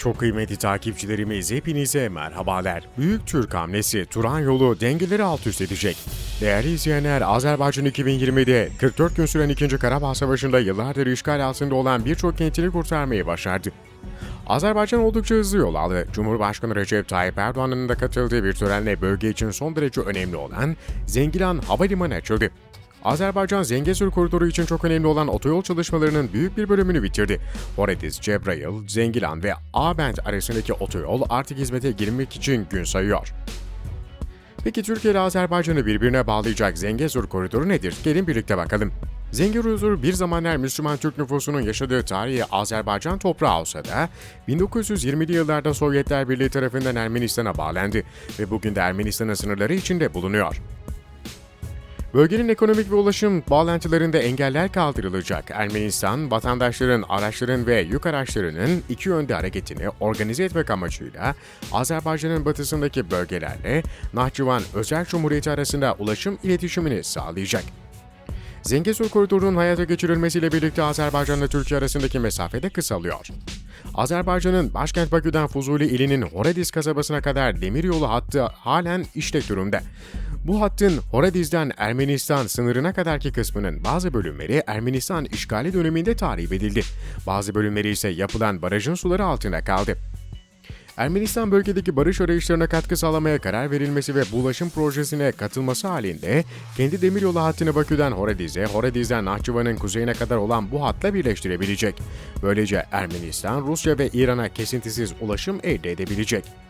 Çok kıymetli takipçilerimiz hepinize merhabalar. Büyük Türk hamlesi Turan yolu dengeleri alt üst edecek. Değerli izleyenler Azerbaycan 2020'de 44 gün süren 2. Karabağ Savaşı'nda yıllardır işgal altında olan birçok kentini kurtarmayı başardı. Azerbaycan oldukça hızlı yol aldı. Cumhurbaşkanı Recep Tayyip Erdoğan'ın da katıldığı bir törenle bölge için son derece önemli olan Zengilan Havalimanı açıldı. Azerbaycan Zengezur koridoru için çok önemli olan otoyol çalışmalarının büyük bir bölümünü bitirdi. Horediz, Cebrail, Zengilan ve Abent arasındaki otoyol artık hizmete girmek için gün sayıyor. Peki Türkiye ile Azerbaycan'ı birbirine bağlayacak Zengezur koridoru nedir? Gelin birlikte bakalım. Zengezur bir zamanlar Müslüman Türk nüfusunun yaşadığı tarihi Azerbaycan toprağı olsa da 1920'li yıllarda Sovyetler Birliği tarafından Ermenistan'a bağlandı ve bugün de Ermenistan'ın sınırları içinde bulunuyor. Bölgenin ekonomik ve ulaşım bağlantılarında engeller kaldırılacak. Ermenistan, vatandaşların, araçların ve yük araçlarının iki yönde hareketini organize etmek amacıyla Azerbaycan'ın batısındaki bölgelerle Nahçıvan Özel Cumhuriyeti arasında ulaşım iletişimini sağlayacak. Zengezur koridorunun hayata geçirilmesiyle birlikte Azerbaycan ile Türkiye arasındaki mesafe de kısalıyor. Azerbaycan'ın başkent Bakü'den Fuzuli ilinin Horediz kasabasına kadar demiryolu hattı halen işlek durumda. Bu hattın Horediz'den Ermenistan sınırına kadarki kısmının bazı bölümleri Ermenistan işgali döneminde tahrip edildi. Bazı bölümleri ise yapılan barajın suları altında kaldı. Ermenistan bölgedeki barış arayışlarına katkı sağlamaya karar verilmesi ve bu ulaşım projesine katılması halinde kendi demiryolu hattını Bakü'den Horediz'e, Horediz'den Nahçıvan'ın kuzeyine kadar olan bu hatla birleştirebilecek. Böylece Ermenistan, Rusya ve İran'a kesintisiz ulaşım elde edebilecek.